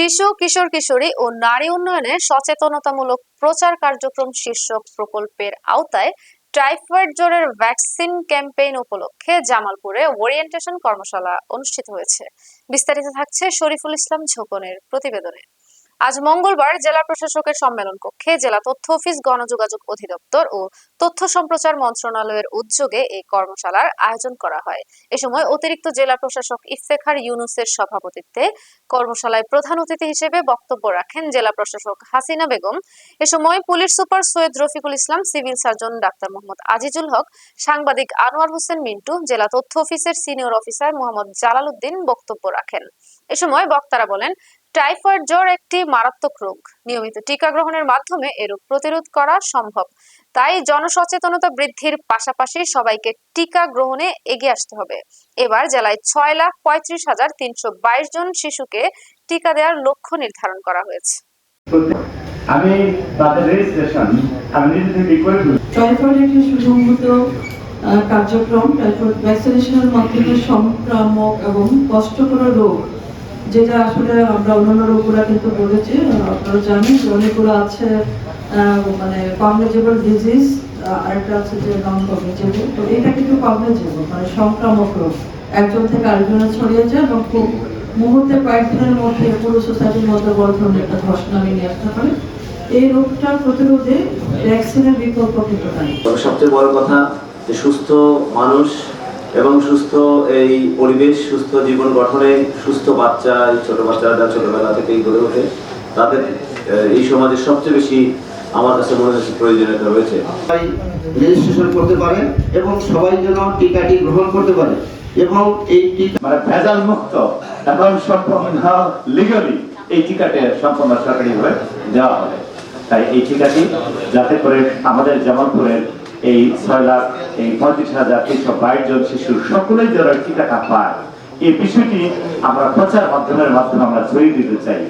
শিশু, কিশোর, কিশোরী ও নারী উন্নয়নে সচেতনতামূলক প্রচার কার্যক্রম শীর্ষক প্রকল্পের আওতায় টাইফয়েড জ্বরের ভ্যাকসিন ক্যাম্পেইন উপলক্ষে জামালপুরে ওরিয়েন্টেশন কর্মশালা অনুষ্ঠিত হয়েছে। বিস্তারিত থাকছে শরীফুল ইসলাম ঝোকনের প্রতিবেদনে। আজ মঙ্গলবার জেলা প্রশাসকের সম্মেলন কক্ষে জেলা তথ্য অফিস, গণযোগাযোগ অধিদপ্তর ও তথ্য সম্প্রচার মন্ত্রণালয়ের উদ্যোগে এই কর্মশালার আয়োজন করা হয়। এ সময় অতিরিক্ত জেলা প্রশাসক ইফতেখার ইউনুসের সভাপতিত্বে কর্মশালায় প্রধান অতিথি হিসেবে বক্তব্য রাখেন জেলা প্রশাসক হাসিনা বেগম। এ সময় police super Syed Rafiqul Islam, civil surgeon doctor Mohammad Azizul Haque, সাংবাদিক আনোয়ার হোসেন মিন্টু, জেলা তথ্য অফিসের সিনিয়র অফিসার মোহাম্মদ জালাল উদ্দিন বক্তব্য রাখেন। এ সময় বক্তারা বলেন টাইফয়েড জ্বর একটি মারাত্মক রোগ। নিয়মিত টিকা গ্রহণের মাধ্যমে এ রোগ প্রতিরোধ করা সম্ভব। তাই জনসচেতনতা বৃদ্ধির পাশাপাশি সবাইকে টিকা গ্রহণে এগিয়ে আসতে হবে। এবার জেলায় ছয় লাখ পঁয়ত্রিশ হাজার তিনশো বাইশ জন শিশুকে টিকা দেওয়ার লক্ষ্য নির্ধারণ করা হয়েছে। আমি তাদের রেজিস্ট্রেশন আমি নিজে থেকে করে। টাইফয়েড একটি সুসংহত কার্যক্রম। টাইফয়েড ভ্যাকসিনেশনের মাধ্যমে সংক্রামক এবং কষ্টকর রোগ যেটা আসলে আমরা অন্যান্য রোগগুলো কিন্তু বলেছি আপনারা জানেন অনেকগুলো আছে মানে কগনিজেবল ডিজিজ আরেকটা আছে যে নন কগনিজেবল তো এটা কিন্তু কগনিজেবল মানে সংক্রামক রোগ। একজন থেকে আরেকজনে ছড়িয়ে যায় এবং খুব মুহূর্তে কয়েকদিনের মধ্যে পুরো সোসাইটির মধ্যে বড় ধরনের একটা ধর্ষণ নিয়ে আসতে পারে। এই রোগটা প্রতিরোধে ভ্যাকসিনের বিকল্প কিন্তু নাই। সবচেয়ে বড় কথা যে সুস্থ মানুষ এবং সুস্থ এই পরিবেশ সুস্থ জীবন গঠনে সুস্থ বাচ্চা এই ছোট বাচ্চারা ছোটবেলা থেকেই গড়ে ওঠে তাদের এই সমাজে সবচেয়ে বেশি আমার কাছে মনে হচ্ছে প্রয়োজনীয়তা রয়েছে। সবাই রেজিস্ট্রেশন করতে পারে এবং সবাই যেন টিকাটি গ্রহণ করতে পারে এবং এই টিকা মানে ভেজাল মুক্ত এবং সম্পূর্ণ লিগালি এই টিকাটা সম্পূর্ণ সরকারিভাবে দেওয়া হবে। তাই এই টিকাটি যাতে করে আমাদের জামালপুরের এই ছয় লাখ, এই পঁয়ত্রিশ হাজার তিনশো বাইশ জন শিশু সকলেই যারা টিকাটা পায়। এই বিষয়টি আমরা প্রচার মাধ্যমের মাধ্যমে আমরা ছড়িয়ে দিতে চাই।